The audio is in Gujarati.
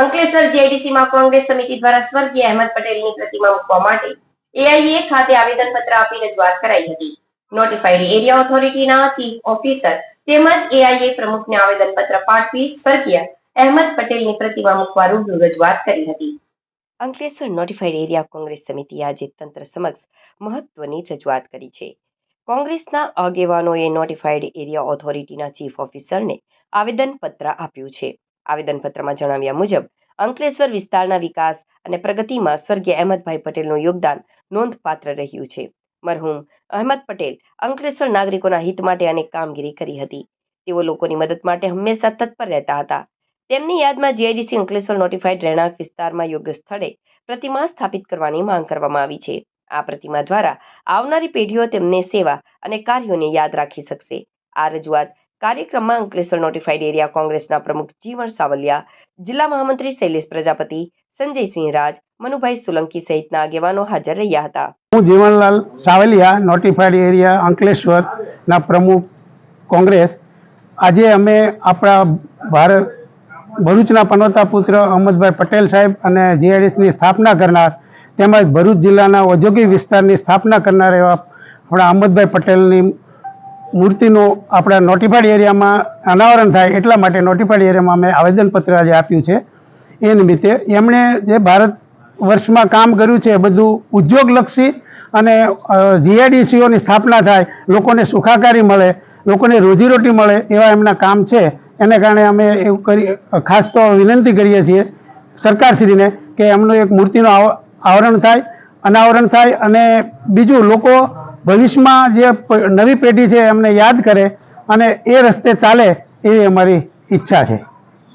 અંકલેશ્વર જેડીસીમાં કોંગ્રેસ સમિતિ દ્વારા સ્વર્ગીય અહેમદ પટેલની પ્રતિમા મૂકવા માટે એઆઈએ ખાતે આવેદનપત્ર આપી રજૂઆત કરાઈ હતી. નોટિફાઈડ એરિયા ઓથોરિટીના ચીફ ઓફિસર તેમજ એઆઈએ પ્રમુખને આવેદનપત્ર પાઠવી સ્વર્ગીય અહેમદ પટેલની પ્રતિમા મૂકવા રૂબરૂ રજૂઆત કરી હતી. અંકલેશ્વર નોટિફાઈડ એરિયા કોંગ્રેસ સમિતિ આજે તંત્ર સમક્ષ મહત્વની રજૂઆત કરી છે. કોંગ્રેસના આગેવાનોએ નોટિફાઈડ એરિયા ઓથોરિટીના ચીફ ઓફિસરને આવેદનપત્ર આપ્યું છે. આવેદનપત્રમાં જણાવ્યા મુજબ, અંકલેશ્વર વિસ્તારના વિકાસ અને પ્રગતિમાં સ્વર્ગીય અહેમદભાઈ પટેલનું યોગદાન નોંધપાત્ર રહ્યું છે. મરહુમ અહેમદ પટેલ અંકલેશ્વર નાગરિકોના હિત માટે અનેક કામગીરી કરી હતી. તેઓ લોકોની મદદ માટે હંમેશા તત્પર રહેતા હતા. તેમની યાદમાં જીઆઈડીસી અંકલેશ્વર નોટિફાઈડ રહેણાંક વિસ્તારમાં યોગ્ય સ્થળે પ્રતિમા સ્થાપિત કરવાની માંગ કરવામાં આવી છે. આ પ્રતિમા દ્વારા આવનારી પેઢીઓ તેમને સેવા અને કાર્યોને યાદ રાખી શકશે. આ રજૂઆત કાર્યક્રમમાં અંકલેશ્વર નોટિફાઈડ એરિયા કોંગ્રેસના પ્રમુખ જીવણ સાવલિયા, જિલ્લા મહામંત્રી શૈલેષ પ્રજાપતિ, સંજયસિંહ રાજ, મનુભાઈ સોલંકી સહિતના આગેવાનો હાજર રહ્યા હતા. હું જીવનલાલ સાવલિયા નોટિફાઈડ એરિયા અંકલેશ્વરના પ્રમુખ કોંગ્રેસ. આજે અમે આપણા ભારત, ભરૂચના પનોતા પુત્ર અહમદભાઈ પટેલ સાહેબ અને જીઆઈડીસની સ્થાપના કરનાર તેમજ ભરૂચ જિલ્લાના ઔદ્યોગિક વિસ્તારની સ્થાપના કરનાર એવા આપણા અહમદભાઈ પટેલની મૂર્તિનું આપણા નોટિફાઈડ એરિયામાં અનાવરણ થાય એટલા માટે નોટિફાઈડ એરિયામાં અમે આવેદનપત્ર આજે આપ્યું છે. એ નિમિત્તે એમણે જે ભારત વર્ષમાં કામ કર્યું છે બધું ઉદ્યોગલક્ષી અને જીઆઈડીસીઓની સ્થાપના થાય, લોકોને સુખાકારી મળે, લોકોને રોજીરોટી મળે એવા એમના કામ છે. એને કારણે અમે એવું કરી, ખાસ તો વિનંતી કરીએ છીએ સરકારશ્રીને કે એમનું એક મૂર્તિનું આવ- આવરણ થાય, અનાવરણ થાય અને બીજું લોકો ભવિષ્યમાં જે નવી પેઢી છે એમને યાદ કરે અને એ રસ્તે ચાલે એવી અમારી ઈચ્છા છે.